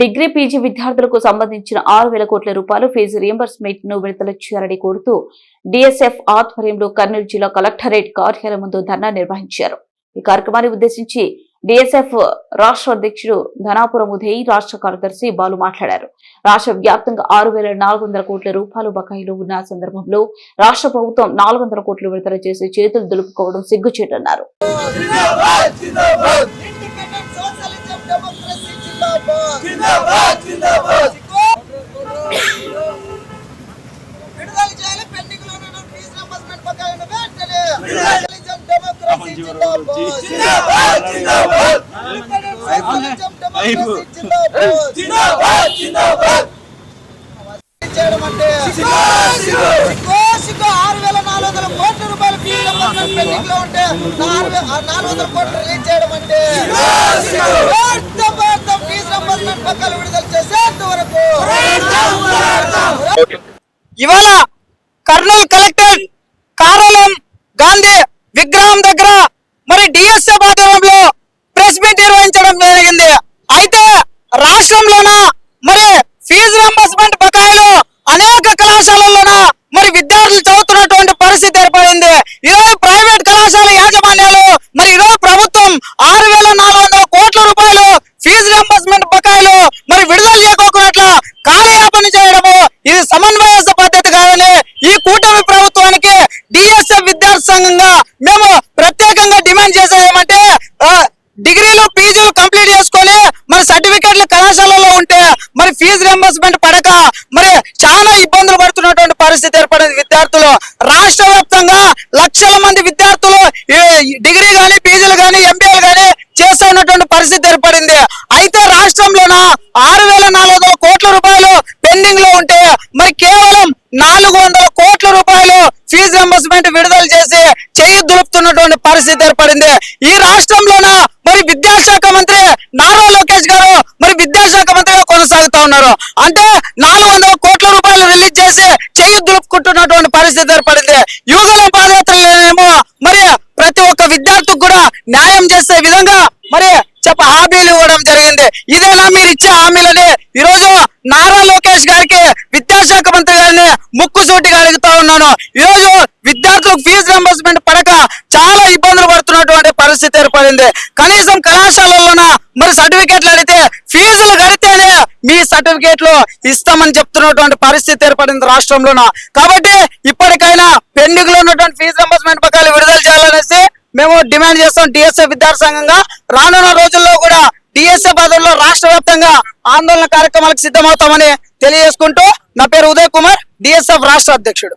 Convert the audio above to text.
Degree PG విద్యార్థులకు సంబంధించిన ఆరు వేల కోట్ల రూపాయలు ఫీజు రియంబర్స్మెంట్ను విడుదల చేయాలని కోరుతూ డిఎస్ఎఫ్ ఆధ్వర్యంలో కర్నూలు జిల్లా కలెక్టరేట్ కార్యాలయం ముందు ధర్నా నిర్వహించారు. ఈ కార్యక్రమాన్ని ఉద్దేశించి డిఎస్ఎఫ్ రాష్ట్ర అధ్యక్షుడు ధనాపురం ఉదయ్ రాష్ట్ర కార్యదర్శి బాలు మాట్లాడారు. రాష్ట్ర వ్యాప్తంగా ఆరు వేల నాలుగు వందల కోట్ల రూపాయలు బకాయిలు ఉన్న సందర్భంలో రాష్ట్ర ప్రభుత్వం నాలుగు వందల కోట్లు విడుదల చేసి చేతులు దులుపుకోవడం సిగ్గుచేటన్నారు. విడుదల చేయాలి. పెండింగ్లో ఉన్న ఫీజు రింబర్స్మెంట్ వెంటనే జిందాబాద్. జిందాబాద్! జిందాబాద్! జిందాబాద్. చేయడం అంటే సిగో సిగో సిగ్గో, ఆరు వేల నాలుగు వందల కోట్ల రూపాయల ఫీజు రింబర్స్మెంట్ పెండింగ్లో ఉంటే నాలుగు వందల కోట్లు రిలీజ్ చేయడం అంటే సిగో. భారత భారత ఫీజు రింబర్స్మెంట్ బకాయిలు విడుదల చేసేంత వరకు ఇవాళ కర్నూలు కలెక్టర్ కార్యాలయం గాంధీ విగ్రహం దగ్గర మరి డిఎస్ఏ ఆధ్వర్యంలో ప్రెస్ మీట్ నిర్వహించడం జరిగింది. అయితే రాష్ట్రంలోన మరి ఫీజు రింబర్స్మెంట్ బకాయిలు అనేక కళాశాలల్లోన మరి విద్యార్థులు చదువుతున్నటువంటి పరిస్థితి ఏర్పడింది ఈరోజు ప్రైవేట్ కళాశాల యాజమాన్యాలు మరి ఈరోజు ప్రభుత్వం ఆరు వేల నాలుగు వందల కోట్ల రూపాయలు ఫీజు రింబర్స్మెంట్ బకాయిలు మరి విడుదల చేయకోకున్నట్ల కార్యాపన చేయడము ఇది సమన్వయ పద్ధతి కాదని ఈ కూటమి ప్రభుత్వానికి డిఎస్ఎఫ్ విద్యార్థి సంఘంగా మేము ప్రత్యేకంగా డిమాండ్ చేసేది ఏమంటే ఆ, డిగ్రీలు పీజీలు కంప్లీట్ చేసుకొని మరి సర్టిఫికెట్లు కళాశాలలో ఉంటే మరి ఫీజు రింబర్స్మెంట్ పడక మరి చాలా ఇబ్బందులు పడుతున్నటువంటి పరిస్థితి ఏర్పడింది విద్యార్థులు. రాష్ట్ర వ్యాప్తంగా లక్షల మంది విద్యార్థులు డిగ్రీ గాని పీజీలు గాని ఎంబీఏలు గాని చేస్తున్నటువంటి పరిస్థితి ఏర్పడింది. అయితే రాష్ట్రంలోన ఆరు వేల నాలుగు వందల కోట్ల రూపాయలు పెండింగ్లో ఉంటే మరి కేవలం నాలుగు వందల కోట్ల రూపాయలు ఫీజు రింబర్స్మెంట్ విడుదల చేసి చేయి దులుపుతున్నటువంటి పరిస్థితి ఏర్పడింది. ఈ రాష్ట్రంలోన మరి విద్యాశాఖ మంత్రి నారా లోకేష్ గారు మరి విద్యాశాఖ మంత్రిగా కొనసాగుతా ఉన్నారు. అంటే నాలుగు చేయి పరిస్థితి ఏర్పడింది. యువగల పాదయాత్రలేమో మరి ప్రతి ఒక్క విద్యార్థికి కూడా న్యాయం చేసే విధంగా మరి చెప్ప హామీలు ఇవ్వడం జరిగింది. ఇదేనా మీరు ఇచ్చే హామీలని ఈ రోజు నారా లోకేష్ గారికి విద్యాశాఖ మంత్రి గారిని ముక్కు సూటిగా అడుగుతా ఉన్నాను. ఈ రోజు విద్యార్థులకు ఫీజు రింబర్స్మెంట్ పడక చాలా ఇబ్బందులు పడుతున్నటువంటి పరిస్థితి ఏర్పడింది. కనీసం కళాశాలలోన మరి సర్టిఫికెట్లు సర్టిఫికేట్లు ఇస్తామని చెప్తున్నటువంటి పరిస్థితి ఏర్పడింది రాష్ట్రంలోన. కాబట్టి ఇప్పటికైనా పెండింగ్లో ఉన్నటువంటి ఫీజు రింబర్స్మెంట్ పథకాలు విడుదల చేయాలనేసి మేము డిమాండ్ చేస్తాం డిఎస్ఎఫ్ విద్యార్థి సంఘంగా. రానున్న రోజుల్లో కూడా డిఎస్ఎఫ్ పదవుల్లో రాష్ట్ర వ్యాప్తంగా ఆందోళన కార్యక్రమాలకు సిద్ధమవుతామని తెలియజేసుకుంటూ నా పేరు ఉదయ్ కుమార్ డిఎస్ఎఫ్ రాష్ట్ర అధ్యక్షుడు.